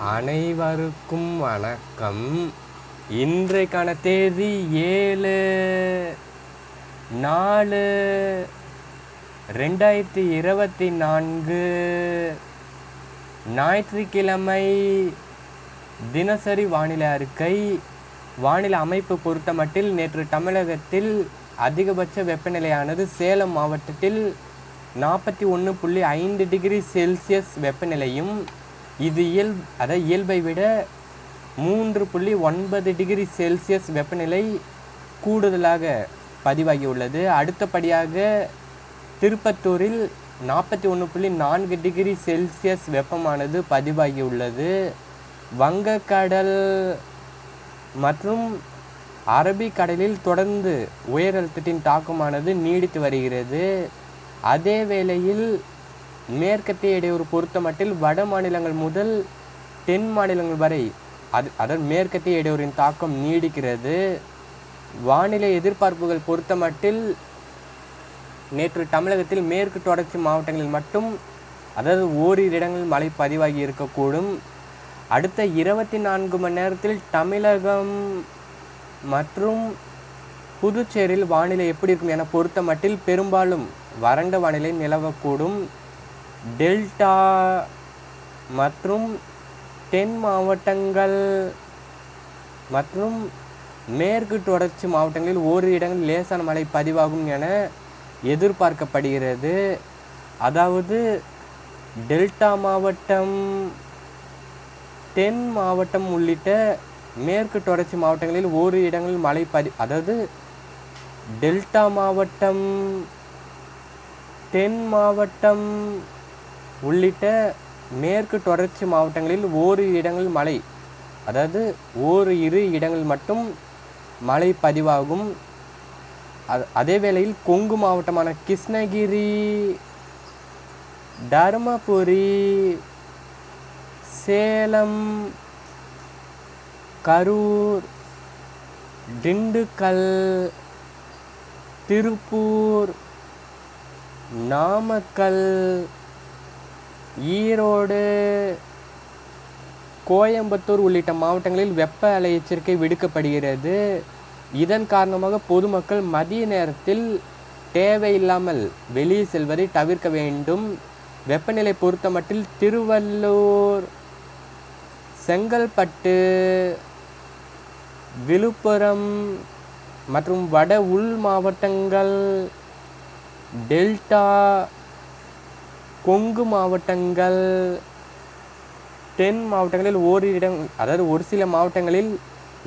அனைவருக்கும் வணக்கம். இன்றைக்கான தேதி ஏழு நாலு ரெண்டாயிரத்தி இருபத்தி நான்கு. ஞாயிற்றுக்கிழமை தினசரி வானிலை அறிக்கை. வானிலை அமைப்பு பொறுத்தமட்டில் நேற்று தமிழகத்தில் அதிகபட்ச வெப்பநிலையானது சேலம் மாவட்டத்தில் நாற்பத்தி ஒன்று புள்ளி ஐந்து டிகிரி செல்சியஸ் வெப்பநிலையும் இது இயல் அதாவது இயல்பை விட மூன்று புள்ளி ஒன்பது டிகிரி செல்சியஸ் வெப்பநிலை கூடுதலாக பதிவாகியுள்ளது. அடுத்தபடியாக திருப்பத்தூரில் நாற்பத்தி ஒன்று புள்ளி நான்கு டிகிரி செல்சியஸ் வெப்பமானது பதிவாகியுள்ளது. வங்கக்கடல் மற்றும் அரபிக்கடலில் தொடர்ந்து உயர் அழுத்தத்தின் தாக்கமானது நீடித்து வருகிறது. அதே வேளையில் மேற்கத்திய இடையூறு பொருத்தமட்டில் வட மாநிலங்கள் முதல் தென் மாநிலங்கள் வரை அது அதன் மேற்கத்திய இடையூறின் தாக்கம் நீடிக்கிறது. வானிலை எதிர்பார்ப்புகள் பொறுத்தமட்டில் நேற்று தமிழகத்தில் மேற்கு தொடர்ச்சி மாவட்டங்களில் மட்டும் அதாவது ஓரிரு இடங்களில் மழை பதிவாகி இருக்கக்கூடும். அடுத்த இருபத்தி நான்கு மணி நேரத்தில் தமிழகம் மற்றும் புதுச்சேரியில் வானிலை எப்படி இருக்கும் என பொறுத்த மட்டில் பெரும்பாலும் வறண்ட வானிலை நிலவக்கூடும். டெல்டா மற்றும் தென் மாவட்டங்கள் மற்றும் மேற்கு தொடர்ச்சி மாவட்டங்களில் ஓரிரு இடங்களில் லேசான மழை பதிவாகும் என எதிர்பார்க்கப்படுகிறது. அதாவது டெல்டா மாவட்டம் தென் மாவட்டம் உள்ளிட்ட மேற்கு தொடர்ச்சி மாவட்டங்களில் ஓரிரு இடங்களில் மழை பதி அதாவது டெல்டா மாவட்டம் தென் மாவட்டம் உள்ளிட்ட மேற்கு தொடர்ச்சி மாவட்டங்களில் ஓரிரு இடங்களில் மழை. அதாவது ஓரு இரு இடங்கள் மட்டும் மழை பதிவாகும். அதே வேளையில் கொங்கு மாவட்டமான கிருஷ்ணகிரி தருமபுரி சேலம் கரூர் திண்டுக்கல் திருப்பூர் நாமக்கல் ஈரோடு கோயம்புத்தூர் உள்ளிட்ட மாவட்டங்களில் வெப்ப அலை எச்சரிக்கை விடுக்கப்படுகிறது. இதன் காரணமாக பொதுமக்கள் மதிய நேரத்தில் தேவையில்லாமல் வெளியே செல்வதை தவிர்க்க வேண்டும். வெப்பநிலை பொறுத்தமட்டில் திருவள்ளூர் செங்கல்பட்டு விழுப்புரம் மற்றும் வட உள் மாவட்டங்கள் டெல்டா கொங்கு மாவட்டங்கள் தென் மாவட்டங்களில் ஒரு இடம் அதாவது ஒரு சில மாவட்டங்களில்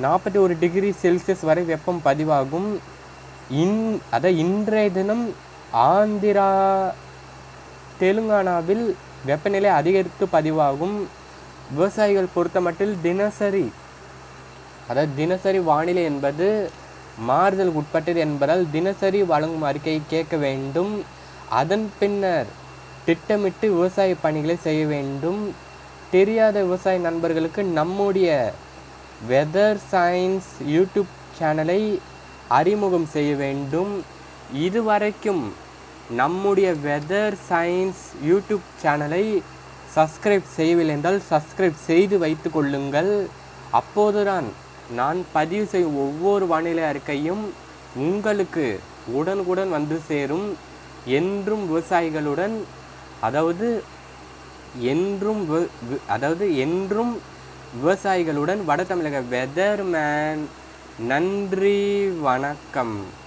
நாற்பத்தி ஒரு டிகிரி செல்சியஸ் வரை வெப்பம் பதிவாகும். இன் அதாவது இன்றைய தினம் ஆந்திரா தெலுங்கானாவில் வெப்பநிலை அதிகரித்து பதிவாகும். விவசாயிகள் பொறுத்தமட்டில் தினசரி அதாவது தினசரி வானிலை என்பது மாறுதலுக்கு உட்பட்டது என்பதால் தினசரி வழங்கும் அறிக்கையை கேட்க வேண்டும். அதன் பின்னர் திட்டமிட்டு விவசாய பணிகளை செய்ய வேண்டும். தெரியாத விவசாய நண்பர்களுக்கு நம்முடைய வெதர் சயின்ஸ் யூடியூப் சேனலை அறிமுகம் செய்ய வேண்டும். இதுவரைக்கும் நம்முடைய வெதர் சயின்ஸ் யூடியூப் சேனலை சப்ஸ்கிரைப் செய்யவில்லை என்றால் சப்ஸ்கிரைப் செய்து வைத்து கொள்ளுங்கள். அப்போதுதான் நான் பதிவு செய்யும் ஒவ்வொரு வானிலை அறிக்கையும் உங்களுக்கு உடனுக்குடன் வந்து சேரும். என்றும் விவசாயிகளுடன் அதாவது என்றும் அதாவது என்றும் விவசாயிகளுடன் வட தமிழக வெதர்மேன் நன்றி வணக்கம்.